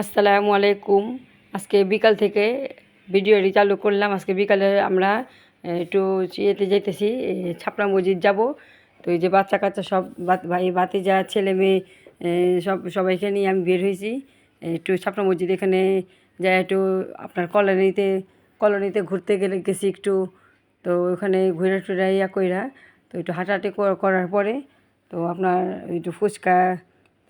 আসসালামু আলাইকুম। আজকে বিকাল থেকে ভিডিওটি চালু করলাম। আজকে বিকালে আমরা একটু ইয়েতে যেতেছি ছাপড়া মসজিদ যাব। তো এই যে বাচ্চা কাচ্চা সব ভাই, ভাতিজা, ছেলে মেয়ে সব, সবাইকে নিয়ে আমি বের হয়েছি একটু ছাপড়া মসজিদ এখানে যাই, একটু আপনার কলোনিতে কলোনিতে ঘুরতে গেলে গেছি একটু। তো ওখানে ঘুরে টুরে ইয়া কইরা, তো একটু হাঁটাহাঁটি করার পরে, তো আপনার একটু ফুচকা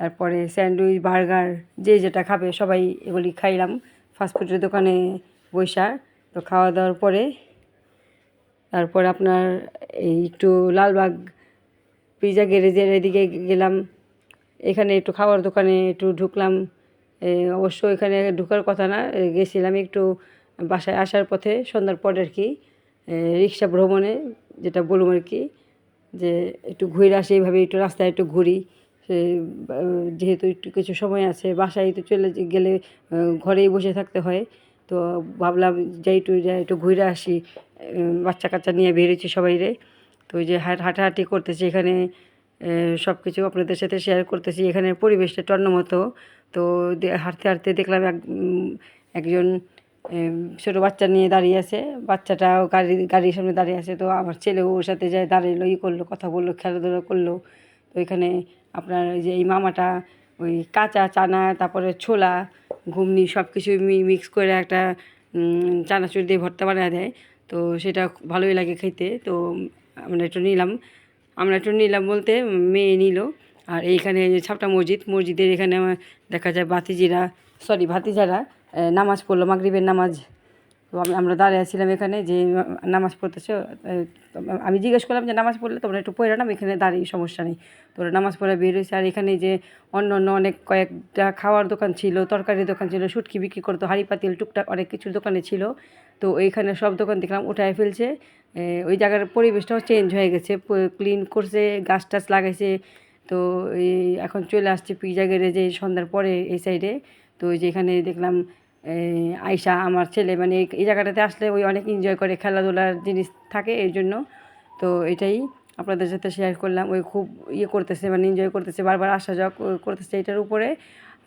তারপরে স্যান্ডউইচ, বার্গার, যে যেটা খাবে সবাই এগুলি খাইলাম। ফাস্টফুডের দোকানে বৈশা, তো খাওয়া দাওয়ার পরে তারপর আপনার এই একটু লালবাগ পিজা গ্যারেজের এদিকে গেলাম। এখানে একটু খাওয়ার দোকানে একটু ঢুকলাম। অবশ্য এখানে ঢুকার কথা না গেছিলাম একটু বাসায় আসার পথে, সন্ধ্যার পরে আর কি রিক্সা ভ্রমণে, যেটা বলুম আর কি, যে একটু ঘুরে আসি এইভাবে একটু রাস্তায় একটু ঘুরি। সে যেহেতু একটু কিছু সময় আছে, বাসায় তো চলে গেলে ঘরেই বসে থাকতে হয়। তো ভাবলাম যে একটু যাই একটু ঘুরে আসি। বাচ্চা কাচ্চা নিয়ে বেরিয়েছি সবাই রে। তো ওই যে হাট, হাঁটাহাঁটি করতেছি এখানে। সব কিছু আপনাদের সাথে শেয়ার করতেছি। এখানে পরিবেশটা টন্ন মতো তো হাঁটতে হাঁটতে দেখলাম এক, একজন ছোটো বাচ্চা নিয়ে দাঁড়িয়ে আছে। বাচ্চাটাও গাড়ি, গাড়ির সামনে দাঁড়িয়ে আছে। তো আমার ছেলেও ওর সাথে যায় দাঁড়িয়ে ই করল, কথা বলল, খেলাধুলা করল। তো এখানে আপনার ওই যে এই মামাটা, ওই কাঁচা চানা, তারপরে ছোলা ঘুমনি সব কিছু মিক্স করে একটা চানাচুর দিয়ে ভর্তা বানিয়ে দেয়। তো সেটা ভালোই লাগে খেতে। তো আমরা একটু নিলাম। আমরা একটু নিলাম বলতে মেয়ে নিল। আর এইখানে ছাপটা মসজিদ, মসজিদের এখানে দেখা যায় বাতিজিরা সরি ভাতিজারা নামাজ পড়ল, মাগরিবের নামাজ। আমরা দাঁড়িয়ে ছিলাম এখানে যে নামাজ পড়তেছে আমি জিজ্ঞেস করলাম যে নামাজ পড়লে তোমরা একটু পড়ে নাম এখানে দাঁড়িয়ে সমস্যা নেই। তো ওরা নামাজ পড়ে বের হয়েছে, আর এখানে যে অন্য অন্য অনেক কয়েকটা খাওয়ার দোকান ছিল, তরকারির দোকান ছিল, শুটকি বিক্রি করতো, হাঁড়ি পাতিল, টুকটাক অনেক কিছু দোকানে ছিল। তো এইখানে সব দোকান দেখলাম, উঠায় ফেলছে। ওই জায়গার পরিবেশটাও চেঞ্জ হয়ে গেছে ক্লিন করছে, গাছ টাছ লাগাইছে। তো এই এখন চলে আসছে পিজা গ্যারেজে সন্ধ্যার পরে এই সাইডে তো ওই যে এখানে দেখলাম এ, আয়শা আমার ছেলে মানে এই- এই জায়গাটাতে আসলে ওই অনেক এনজয় করে খেলাধুলার জিনিস থাকে এর জন্য। তো এটাই আপনাদের সাথে শেয়ার করলাম। ওই খুব ইয়ে করতেছে মানে এনজয় করতেছে বারবার আসা যাওয়া করতেছে এটার উপরে।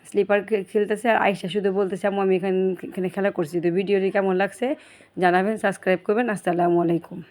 স্লিপার খেলতেছে আর আয়সা শুধু বলতেছে আমি আমি এখানে এখানে খেলা করছি। তো ভিডিওটি কেমন লাগছে? জানাবেন সাবস্ক্রাইব করবেন। আসসালামু আলাইকুম।